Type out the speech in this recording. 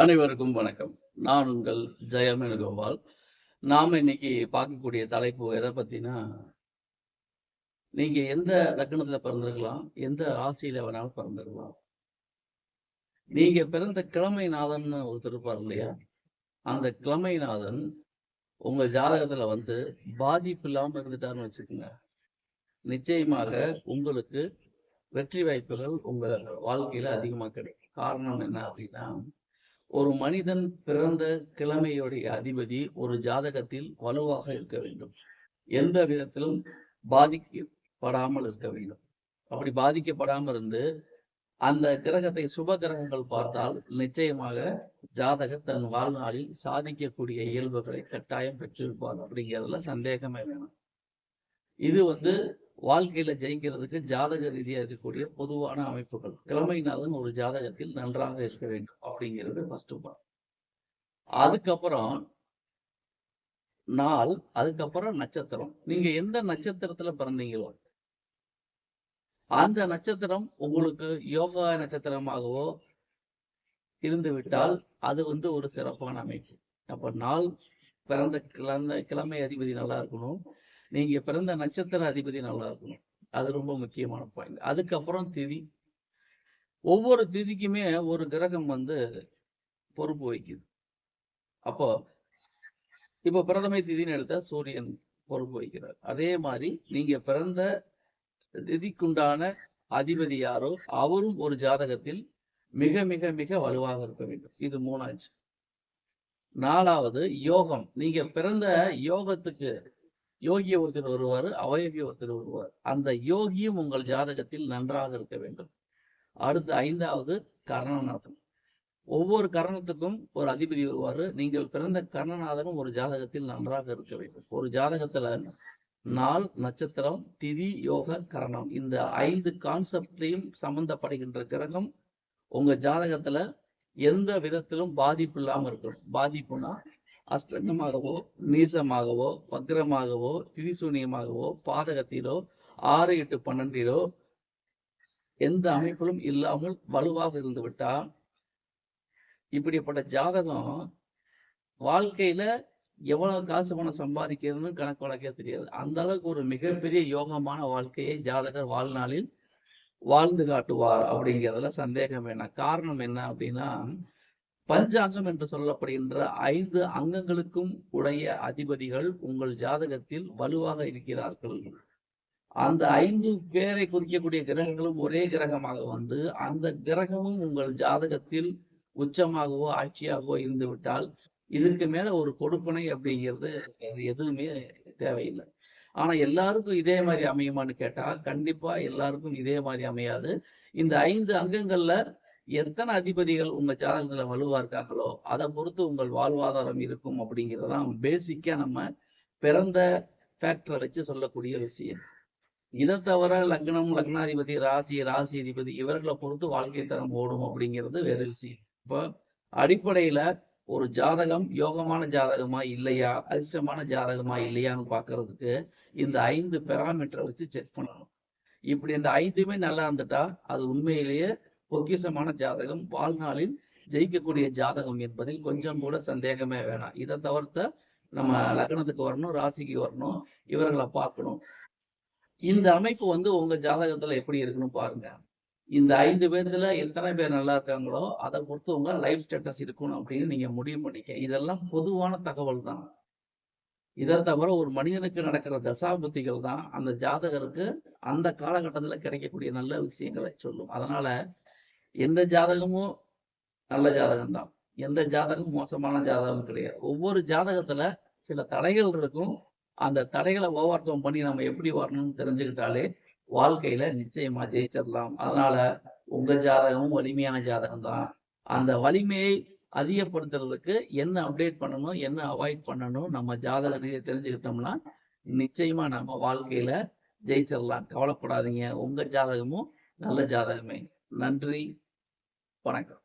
அனைவருக்கும் வணக்கம். நான் உங்கள் ஜெயமேனு கோபால் நாம் இன்னைக்கு பார்க்கக்கூடிய தலைப்பு எதை பற்றினா நீங்கள் எந்த லக்னத்தில் பிறந்திருக்கலாம் எந்த ராசியில் வேணாலும் பிறந்திருக்கலாம். நீங்கள் பிறந்த கிழமைநாதன் ஒருத்தர் இருப்பார் இல்லையா? அந்த கிழமைநாதன் உங்கள் ஜாதகத்தில் வந்து பாதிப்பு இல்லாமல் இருந்துட்டாருன்னு வச்சுக்கோங்க. நிச்சயமாக உங்களுக்கு வெற்றி வாய்ப்புகள் உங்கள் வாழ்க்கையில் அதிகமாக கிடைக்கும். காரணம் என்ன அப்படின்னா ஒரு மனிதன் பிறந்த கிழமையுடைய அதிபதி ஒரு ஜாதகத்தில் வலுவாக இருக்க வேண்டும். எந்த விதத்திலும் பாதிக்கப்படாமல் இருக்க வேண்டும். அப்படி பாதிக்கப்படாமல் இருந்து அந்த கிரகத்தை சுப கிரகங்கள் பார்த்தால் நிச்சயமாக ஜாதகர் தன் வாழ்நாளில் சாதிக்கக்கூடிய இயல்புகளை கட்டாயம் பெற்றிருப்பார் அப்படிங்கிறதுல சந்தேகமே வேணும். இது வந்து வாழ்க்கையில ஜெயிக்கிறதுக்கு ஜாதக ரீதியா இருக்கக்கூடிய பொதுவான அமைப்புகள். கிழமைநாதன் ஒரு ஜாதகத்தில் நன்றாக இருக்க வேண்டும் அப்படிங்கிறது ஃபர்ஸ்ட் பாயிண்ட் அதுக்கப்புறம் நாள் அதுக்கப்புறம் நட்சத்திரம். நீங்க எந்த நட்சத்திரத்துல பிறந்தீங்களோ அந்த நட்சத்திரம் உங்களுக்கு யோகா நட்சத்திரமாகவோ இருந்து விட்டால் அது வந்து ஒரு சிறப்பான அமைப்பு. அப்ப நாள் பிறந்த கிழந்த கிழமை அதிபதி நல்லா இருக்கணும். நீங்க பிறந்த நட்சத்திர அதிபதி நல்லா இருக்கணும். அது ரொம்ப முக்கியமான பாயிண்ட் அதுக்கப்புறம் திதி. ஒவ்வொரு திதிக்குமே ஒரு கிரகம் வந்து பொறுப்பு வகிக்குது. அப்போ இப்போ பிரதமை திதின்னு எடுத்தா சூரியன் பொறுப்பு வகிக்கிறார். அதே மாதிரி நீங்க பிறந்த திதிக்குண்டான அதிபதி யாரோ அவரும் ஒரு ஜாதகத்தில் மிக மிக மிக வலுவாக இருக்க வேண்டும். இது மூணாச்சு. நாலாவது யோகம். நீங்க பிறந்த யோகத்துக்கு யோகி ஒருத்தர் வருவார் அவயோகி ஒருத்தர் வருவார். அந்த யோகியும் உங்கள் ஜாதகத்தில் நன்றாக இருக்க வேண்டும். அடுத்து ஐந்தாவது கர்ணநாதன். ஒவ்வொரு கரணத்துக்கும் ஒரு அதிபதி வருவார். நீங்கள் பிறந்த கர்ணநாதனும் ஒரு ஜாதகத்தில் நன்றாக இருக்க வேண்டும். ஒரு ஜாதகத்துல நாள் நட்சத்திரம் திதி யோக கரணம். இந்த ஐந்து கான்செப்ட்லையும் சம்பந்தப்படுகின்ற கிரகம் உங்க ஜாதகத்துல எந்த விதத்திலும் பாதிப்பு இல்லாமல் இருக்கணும். பாதிப்புனா அஸ்தங்கமாகவோ நீசமாகவோ வக்ரமாகவோ திரிசூனியமாகவோ பாதகத்திலோ ஆறு எட்டு பன்னெண்டிலோ எந்த அமைப்பிலும் இல்லாமல் வலுவாக இருந்து விட்டால் இப்படிப்பட்ட ஜாதகம் வாழ்க்கையில எவ்வளவு காசு பணம் சம்பாதிக்கிறதுன்னு கணக்கு வழக்கே தெரியாது. அந்த அளவுக்கு ஒரு மிகப்பெரிய யோகமான வாழ்க்கையை ஜாதகர் வாழ்நாளில் வாழ்ந்து காட்டுவார் அப்படிங்கிறதுல சந்தேகம் வேணாம். காரணம் என்ன அப்படின்னா பஞ்சாங்கம் என்று சொல்லப்படுகின்ற ஐந்து அங்கங்களுக்கும் உடைய அதிபதிகள் உங்கள் ஜாதகத்தில் வலுவாக இருக்கிறார்கள். அந்த ஐந்து பேரை குறிக்கக்கூடிய கிரகங்களும் ஒரே கிரகமாக வந்து அந்த கிரகமும் உங்கள் ஜாதகத்தில் உச்சமாகவோ ஆட்சியாகவோ இருந்து விட்டால் இதுக்கு மேல ஒரு கொடுப்பனை அப்படிங்கிறது எதுவுமே தேவையில்லை. ஆனா எல்லாருக்கும் இதே மாதிரி அமையுமான்னு கேட்டா கண்டிப்பா எல்லாருக்கும் இதே மாதிரி அமையாது. இந்த ஐந்து அங்கங்கள்ல எத்தனை அதிபதிகள் உங்கள் ஜாதகத்தில் வலுவாக இருக்காங்களோ அதை பொறுத்து உங்கள் வாழ்வாதாரம் இருக்கும் அப்படிங்கிறதான் பேசிக்கா நம்ம பிறந்த ஃபேக்டரை வச்சு சொல்லக்கூடிய விஷயம். இதை தவிர லக்னம் லக்னாதிபதி ராசி ராசி அதிபதி இவர்களை பொறுத்து வாழ்க்கை தரம் ஓடும் அப்படிங்கிறது வேறு விஷயம். இப்போ அடிப்படையில ஒரு ஜாதகம் யோகமான ஜாதகமா இல்லையா அதிர்ஷ்டமான ஜாதகமா இல்லையான்னு பாக்குறதுக்கு இந்த ஐந்து பெராமீட்டரை வச்சு செக் பண்ணணும். இப்படி இந்த ஐந்துமே நல்லா இருந்துட்டா அது உண்மையிலேயே பொக்கிஷமான ஜாதகம் வாழ்நாளில் ஜெயிக்கக்கூடிய ஜாதகம் என்பதில் கொஞ்சம் கூட சந்தேகமே வேணாம். இதை தவிர்த்த நம்ம லக்னத்துக்கு வரணும் ராசிக்கு வரணும் இவர்களை பார்க்கணும். இந்த அமைப்பு வந்து உங்க ஜாதகத்துல எப்படி இருக்குன்னு பாருங்க. இந்த ஐந்து பேர்ல எத்தனை பேர் நல்லா இருக்காங்களோ அதை பொறுத்து உங்க லைஃப் ஸ்டேட்டஸ் இருக்கணும் அப்படின்னு நீங்க முடிவு பண்ணிக்க. இதெல்லாம் பொதுவான தகவல் தான். இதை தவிர ஒரு மனிதனுக்கு நடக்கிற தசாபுத்திகள் தான் அந்த ஜாதகருக்கு அந்த காலகட்டத்தில் கிடைக்கக்கூடிய நல்ல விஷயங்களை சொல்லும். அதனால எந்த ஜாதகமும் நல்ல ஜாதகம் தான் எந்த ஜாதகமும் மோசமான ஜாதகம் கிடையாது. ஒவ்வொரு ஜாதகத்துல சில தடைகள் இருக்கும். அந்த தடைகளை ஓவர் கம் பண்ணி நம்ம எப்படி வரணும்னு தெரிஞ்சுக்கிட்டாலே வாழ்க்கையில நிச்சயமா ஜெயிச்சிடலாம். அதனால உங்க ஜாதகமும் வலிமையான ஜாதகம் தான் அந்த வலிமையை அதிகப்படுத்துறதுக்கு என்ன அப்டேட் பண்ணணும் என்ன அவாய்ட் பண்ணணும் நம்ம ஜாதக ரீதியை தெரிஞ்சுக்கிட்டோம்னா நிச்சயமா நம்ம வாழ்க்கையில ஜெயிச்சிடலாம். கவலைப்படாதீங்க. உங்க ஜாதகமும் நல்ல ஜாதகமே. நன்றி. வணக்கம்